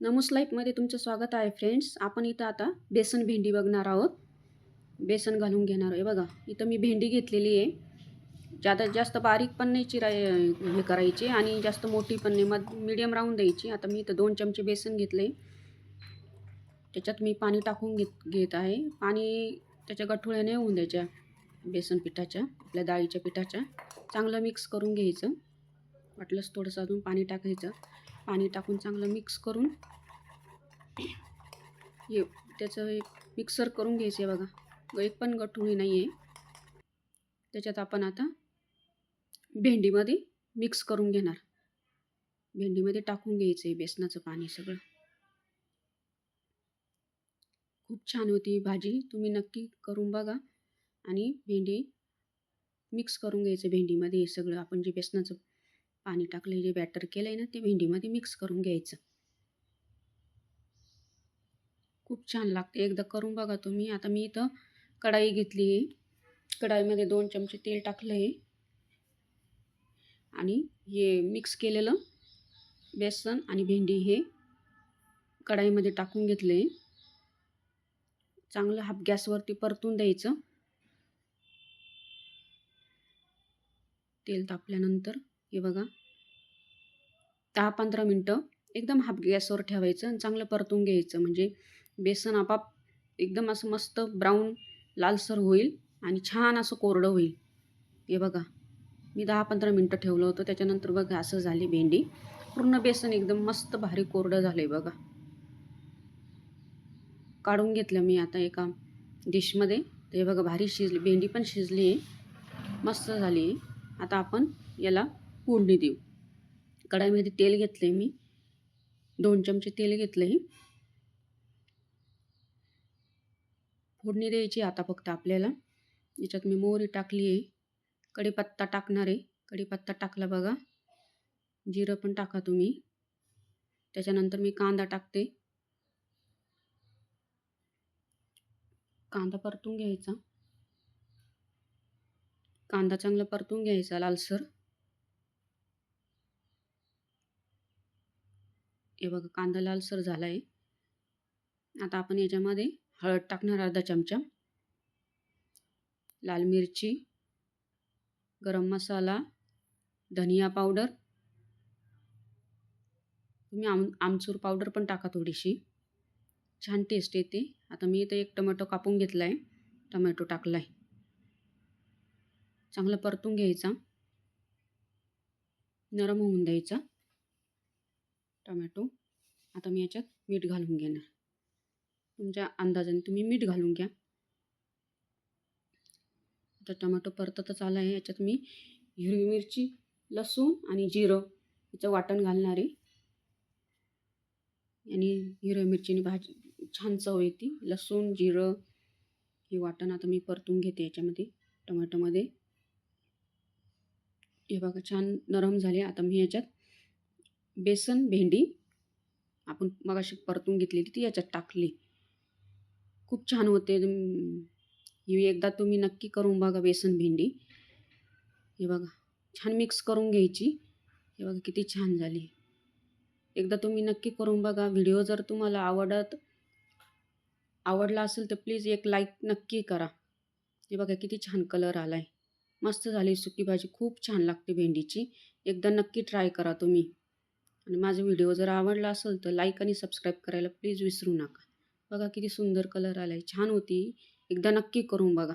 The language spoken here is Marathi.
नमूस लाईफमध्ये तुमचं स्वागत आहे फ्रेंड्स आपण इथं आता बेसन भेंडी बघणार आहोत. बेसन घालून घेणार आहे. बघा इथं मी भेंडी घेतलेली आहे. ज्यादा जास्त बारीक पण नाही चिराय हे करायची आणि जास्त मोठी पण नाही. मग मीडियम राहून द्यायची. आता मी इथं दोन चमचे बेसन घेतले. त्याच्यात मी पाणी टाकून घेत घेत आहे. पाणी त्याच्या गठुळ्याने होऊन द्यायच्या बेसन पिठाच्या आपल्या डाळीच्या पिठाच्या. चांगलं मिक्स करून घ्यायचं. वाटलंच थोडंसं अजून पाणी टाकायचं. पाणी टाकून चांगलं मिक्स करून. हे त्याचं हे मिक्सर करून घ्यायचं आहे बघा. एक पण गठुळी नाही आहे त्याच्यात आपण आता भेंडीमध्ये मिक्स करून घेणार. भेंडीमध्ये टाकून घ्यायचं आहे बेसनाचं पाणी सगळं. खूप छान होती भाजी. तुम्ही नक्की करून बघा. आणि भेंडी मिक्स करून घ्यायचं भेंडीमध्ये हे सगळं. आपण जे बेसनाचं पाणी टाकलं जे बॅटर केलं आहे ना ते भेंडीमध्ये मिक्स करून घ्यायचं. खूप छान लागते. एकदा करून बघा तुम्ही. आता मी इथं कढाई घेतली. आहे कढाईमध्ये दोन चमचे तेल टाकलं आहे आणि हे मिक्स केलेलं बेसन आणि भेंडी हे कढाईमध्ये टाकून घेतलं आहे चांगलं हाफ गॅसवरती परतून द्यायचं. तेल तापल्यानंतर हे बघा. दहा पंधरा मिनटं एकदम हाफ गॅसवर ठेवायचं आणि चांगलं परतून घ्यायचं. म्हणजे बेसन आपाप एकदम असं मस्त ब्राऊन लालसर होईल आणि छान असं कोरडं होईल. हे बघा मी दहा पंधरा मिनटं ठेवलं होतं. त्याच्यानंतर बघा असं झाली भेंडी. पूर्ण बेसन एकदम मस्त भारी कोरडं झालं आहे बघा. काढून घेतलं मी आता एका डिशमध्ये. तर हे बघा भारी शिजली भेंडी पण शिजली. आहे मस्त झाली. आहे आता आपण याला फोडणी देऊ. कढाईमध्ये तेल घेतलं आहे मी. दोन चमचे तेल घेतलं आहे फोडणी द्यायची आता फक्त आपल्याला. याच्यात मी मोहरी टाकली आहे कढीपत्ता टाकणार. आहे कढीपत्ता टाकला बघा. जिरं पण टाका तुम्ही. त्याच्यानंतर मी कांदा टाकते. कांदा परतून घ्यायचा. कांदा चांगला परतून घ्यायचा लालसर. हे बघा कांदा लालसर झाला आहे आता आपण याच्यामध्ये हळद टाकणार अर्धा चमचा. लाल मिरची गरम मसाला धनिया पावडर. तुम्ही आम आमचूर पावडर पण टाका थोडीशी. छान टेस्ट येते. आता मी इथं एक टमॅटो कापून घेतला आहे टमॅटो टाकला आहे चांगलं परतून घ्यायचा. नरम होऊन द्यायचा. टमॅटो. आता मी याच्यात मीठ घालून घेणार. तुमच्या अंदाजाने तुम्ही मीठ घालून घ्या. आता टमॅटो परततच आला आहे. याच्यात मी हिरवी मिरची लसूण आणि जिरं याचं वाटण घालणार आहे. आणि हिरव्या मिरचीने भाजी छान चव येते. लसूण जिरं हे वाटण आता मी परतून घेते याच्यामध्ये टोमॅटोमध्ये. हे बघा छान नरम झाले. आता मी याच्यात बेसन भेंडी. आपण मगाशी परतून घेतलेली ती याच्यात टाकली. खूप छान होते. ही एकदा तुम्ही नक्की करून बघा बेसन भेंडी. हे बघा छान मिक्स करून घ्यायची. हे बघा किती छान झाली. एकदा तुम्ही नक्की करून बघा. व्हिडिओ जर तुम्हाला आवडत आवडला असेल तर प्लीज एक लाईक नक्की करा. हे बघा किती छान कलर आला आहे मस्त झाली सुकी भाजी. खूप छान लागते भेंडीची. एकदा नक्की ट्राय करा तुम्ही. आणि माझा व्हिडिओ जर आवडला असेल तर लाईक आणि सबस्क्राईब करायला प्लीज विसरू नका. बघा किती सुंदर कलर आला आहे छान होती. एकदा नक्की करून बघा.